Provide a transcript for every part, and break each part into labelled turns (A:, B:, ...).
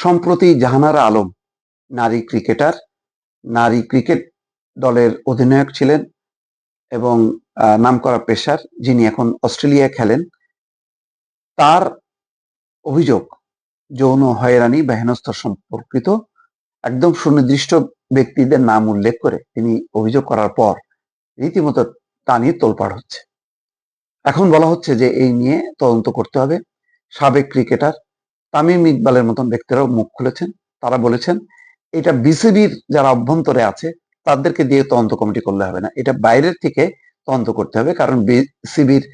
A: সম্প্রতি জাহানারা আলম নারী ক্রিকেটার নারী ক্রিকেট দলের অধিনায়ক ছিলেন এবং আহ, নামকরা পেশার যিনি এখন অস্ট্রেলিয়ায় খেলেন। তার অভিযোগ যৌন হয়রানি বা হেনস্থা সম্পর্কিত একদম সুনির্দিষ্ট ব্যক্তিদের নাম উল্লেখ করে তিনি অভিযোগ করার পর রীতিমতো তা নিয়ে তোলপাড় হচ্ছে। এখন বলা হচ্ছে যে এই নিয়ে তদন্ত করতে হবে। সাবেক ক্রিকেটার তামিম ইকবালের মতন ব্যক্তিরাও মুখ খুলেছেন, তারা বলেছেন, এটা বিসিবির যারা অভ্যন্তরে আছে, তাদেরকে দিয়ে তদন্ত কমিটি করলে হবে না। এটা বাইরের থেকে তদন্ত করতে হবে, কারণ বিসিবির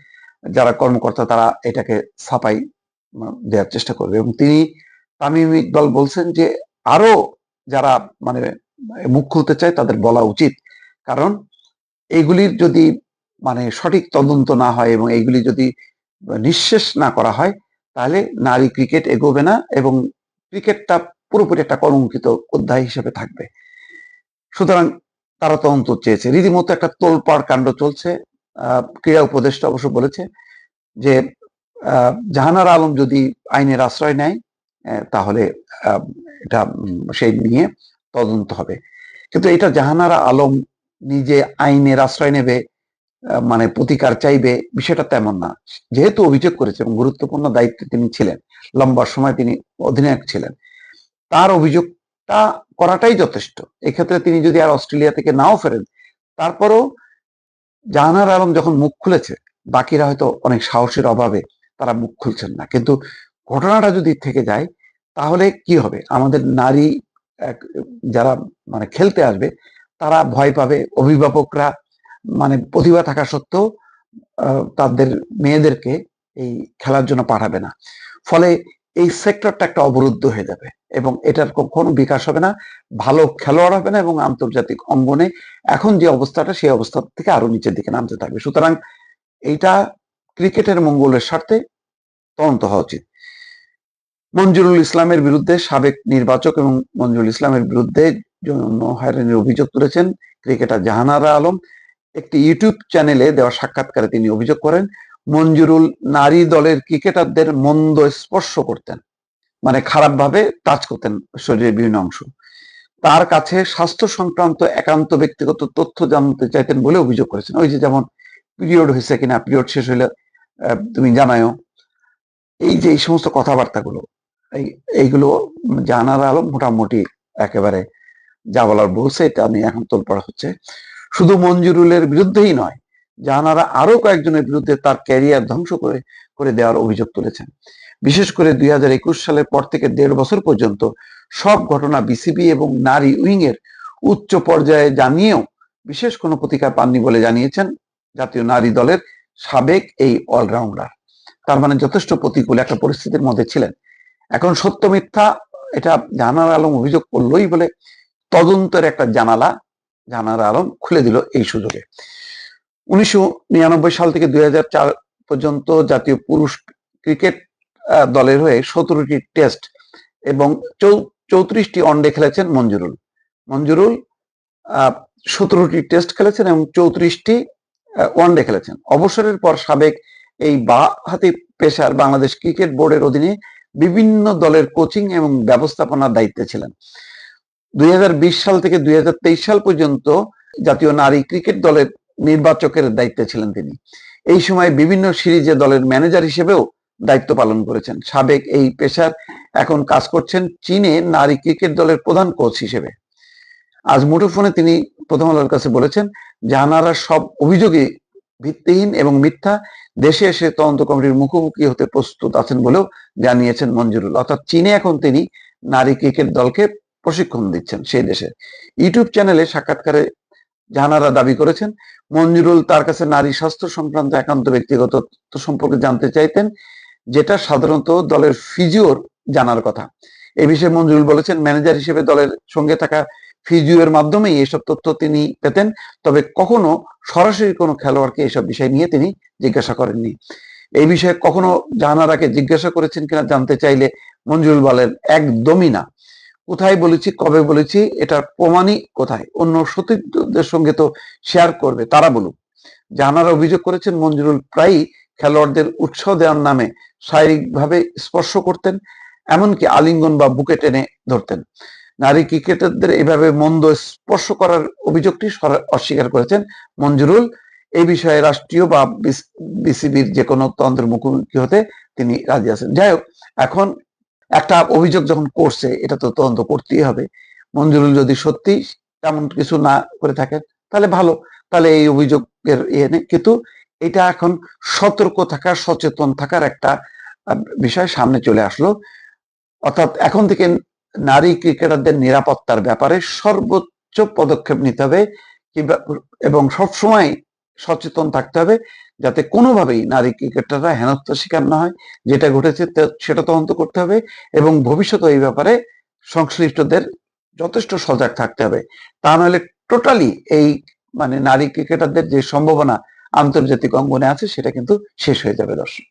A: যারা কর্মকর্তা, তারা এটাকে ছাপাই দেওয়ার চেষ্টা করবে। এবং তিনি, তামিম ইকবাল বলছেন যে, আরও যারা মানে মুখ খুলতে চায়, তাদের বলা উচিত। কারণ এইগুলির যদি মানে সঠিক তদন্ত না হয় এবং এইগুলি যদি নিঃশেষ না করা হয় তাহলে নারী ক্রিকেট এগোবে না এবং ক্রিকেটটা পুরোপুরি একটা কলঙ্কিত অধ্যায় হিসেবে থাকবে। সুতরাং তারা তদন্ত চেয়েছে। রীতিমতো একটা তোলপাড় কাণ্ড চলছে। ক্রীড়া উপদেষ্টা অবশ্য বলেছে যে জাহানারা আলম যদি আইনের আশ্রয় নেয় তাহলে এটা সেই নিয়ে তদন্ত হবে। কিন্তু এটা জাহানারা আলম নিজে আইনের আশ্রয় নেবে মানে প্রতিকার চাইবে, বিষয়টা তেমন না। যেহেতু অভিযোগ করেছে এবং গুরুত্বপূর্ণ দায়িত্বে তিনি ছিলেন, লম্বা সময় তিনি অধিনায়ক ছিলেন, তার অভিযোগটা করাটাই যথেষ্ট। এক্ষেত্রে তিনি যদি আর অস্ট্রেলিয়া থেকে নাও ফেরেন, তারপরও জাহানার আলম যখন মুখ খুলেছে, বাকিরা হয়তো অনেক সাহসের অভাবে তারা মুখ খুলছেন না। কিন্তু ঘটনাটা যদি থেকে যায়, তাহলে কি হবে? আমাদের নারী যারা মানে খেলতে আসবে, তারা ভয় পাবে, অভিভাবকরা মানে প্রতিভা থাকা সত্ত্বেও তাদের মেয়েদেরকে এই খেলার জন্য পাঠাবে না। ফলে এই সেক্টরটা একটা অবরুদ্ধ হয়ে যাবে এবং এটার কখনো বিকাশ হবে না, ভালো খেলোয়াড় হবে না এবং আন্তর্জাতিক অঙ্গনে এখন যে অবস্থাটা, সেই অবস্থা থেকে আরও নিচের দিকে নামতে থাকবে। সুতরাং এইটা ক্রিকেটের মঙ্গলের স্বার্থে তদন্ত হওয়া উচিত। মঞ্জুরুল ইসলামের বিরুদ্ধে সাবেক নির্বাচক এবং মঞ্জুরুল ইসলামের বিরুদ্ধে হয়রানির অভিযোগ তুলেছেন ক্রিকেটার জাহানারা আলম। একটি ইউটিউব চ্যানেলে দেওয়া সাক্ষাৎকারে তিনি অভিযোগ করেন, মঞ্জুরুল নারী দলের ক্রিকেটারদের মন্দ স্পর্শ করতেন মানে খারাপভাবে টাচ করতেন শরীরের বিভিন্ন অংশ। তার কাছে স্বাস্থ্য সংক্রান্ত একান্ত ব্যক্তিগত তথ্য জানতে চাইতেন বলে অভিযোগ করেছেন। ওই যে যেমন পিরিয়ড হয়েছে কিনা, পিরিয়ড শেষ হইলে তুমি জানায়ও। এই যে এই সমস্ত কথাবার্তাগুলো, এই, এইগুলো জানার আলো মোটামুটি একেবারে যা বলার বলছে, এটা নিয়ে এখন তোলপাড় হচ্ছে। শুধু মঞ্জুরুলের বিরুদ্ধেই নয়, জাহানারা আরও কয়েকজনের বিরুদ্ধে তার ক্যারিয়ার ধ্বংস করে করে দেওয়ার অভিযোগ তুলেছেন। বিশেষ করে দুই হাজার একুশ সালের পর থেকে দেড় বছর পর্যন্ত সব ঘটনা বিসিবি এবং নারী উইং এর উচ্চ পর্যায়ে জানিয়েও বিশেষ কোনো প্রতিকার পাননি বলে জানিয়েছেন জাতীয় নারী দলের সাবেক এই অলরাউন্ডার। তার মানে যথেষ্ট প্রতিকূল একটা পরিস্থিতির মধ্যে ছিলেন। এখন সত্য মিথ্যা, এটা জানার আলম অভিযোগ করলোই বলে তদন্তের একটা জানালা জানার আলম খুলে দিল এই সুযোগে। উনিশশো নিরানব্বই সাল থেকে দু হাজার চার পর্যন্ত জাতীয় পুরুষ ক্রিকেট দলের হয়ে সতেরোটি টেস্ট এবং চৌত্রিশটি ওয়ানডে খেলেছেন মঞ্জুরুল। মঞ্জুরুল সতেরোটি টেস্ট খেলেছেন এবং চৌত্রিশটি ওয়ানডে খেলেছেন। অবসরের পর সাবেক এই বা হাতি পেশার বাংলাদেশ ক্রিকেট বোর্ডের অধীনে বিভিন্ন দলের কোচিং এবং ব্যবস্থাপনার দায়িত্বে ছিলেন। দুই হাজার বিশ সাল থেকে দুই হাজার তেইশ সাল পর্যন্ত জাতীয় নারী ক্রিকেট দলের নির্বাচকের দায়িত্বে ছিলেন তিনি। এই সময় বিভিন্ন সিরিজে দলের ম্যানেজার হিসেবেও দায়িত্ব পালন করেছেন। সাবেক এই পেশার এখন কাজ করছেন চীনে নারী ক্রিকেট দলের প্রধান কোচ হিসেবে। আজ মুঠোফোনে তিনি প্রথম আলোর কাছে বলেছেন, জাহানারা সব অভিযোগই ভিত্তিহীন এবং মিথ্যা। দেশে এসে তদন্ত কমিটির মুখোমুখি হতে প্রস্তুত আছেন বলেও জানিয়েছেন মঞ্জুরুল। অর্থাৎ চীনে এখন তিনি নারী ক্রিকেট দলকে প্রশিক্ষণ দিচ্ছেন সেই দেশে। ইউটিউব চ্যানেলে সাক্ষাৎকারে জাহানারা দাবি করেছেন, মঞ্জুরুল তার কাছে নারী স্বাস্থ্য সংক্রান্ত একান্ত ব্যক্তিগত তথ্য সম্পর্কে জানতে চাইতেন, যেটা সাধারণত দলের ফিজিওর জানার কথা। এ বিষয়ে মঞ্জুরুল বলেছেন, ম্যানেজার হিসেবে দলের সঙ্গে থাকা ফিজিওর মাধ্যমেই এসব তথ্য তিনি পেতেন, তবে কখনো সরাসরি কোনো খেলোয়াড়কে এসব বিষয় নিয়ে তিনি জিজ্ঞাসা করেননি। এই বিষয়ে কখনো জাহানারাকে জিজ্ঞাসা করেছেন কিনা জানতে চাইলে মঞ্জুরুল বলেন, একদমই না। কোথায় বলেছি, কবে বলেছি, এটার প্রমাণই কোথায়? অন্য সতীর্থদের সঙ্গে তো শেয়ার করবে, তারা বলুক। জাহানারা অভিযোগ করেছেন, মঞ্জুরুল প্রায়ই খেলোয়াড়দের উৎসাহ দেওয়ার নামে শারীরিকভাবে স্পর্শ করতেন, এমনকি আলিঙ্গন বা বুকে টেনে ধরতেন। নারী ক্রিকেটারদের এভাবে মন্দ স্পর্শ করার অভিযোগটি অস্বীকার করেছেন মঞ্জুরুল। এই বিষয়ে রাষ্ট্রীয় বা বিসিবির যে কোনো তন্ত্রের মুখোমুখি হতে তিনি রাজি আছেন। যাই হোক, এখন একটা অভিযোগ যখন করছে, এটা তো তদন্ত করতেই হবে। মঞ্জুরুল যদি সত্যি তেমন কিছু না করে থাকেন, তাহলে ভালো। তাহলে এই অভিযোগের ইয়ে নেই। কিন্তু এটা এখন সতর্ক থাকার, সচেতন থাকার একটা বিষয় সামনে চলে আসলো। অর্থাৎ এখন থেকে নারী ক্রিকেটারদের নিরাপত্তার ব্যাপারে সর্বোচ্চ পদক্ষেপ নিতে হবে এবং সবসময় সচেতন থাকতে হবে যাতে কোনোভাবেই নারী ক্রিকেটাররা হেনস্থার শিকার না হয়। যেটা ঘটেছে সেটা তদন্ত করতে হবে এবং ভবিষ্যতে এই ব্যাপারে সংশ্লিষ্টদের যথেষ্ট সজাগ থাকতে হবে। তা নাহলে টোটালি এই মানে নারী ক্রিকেটারদের যে সম্ভাবনা আন্তর্জাতিক অঙ্গনে আছে, সেটা কিন্তু শেষ হয়ে যাবে দর্শক।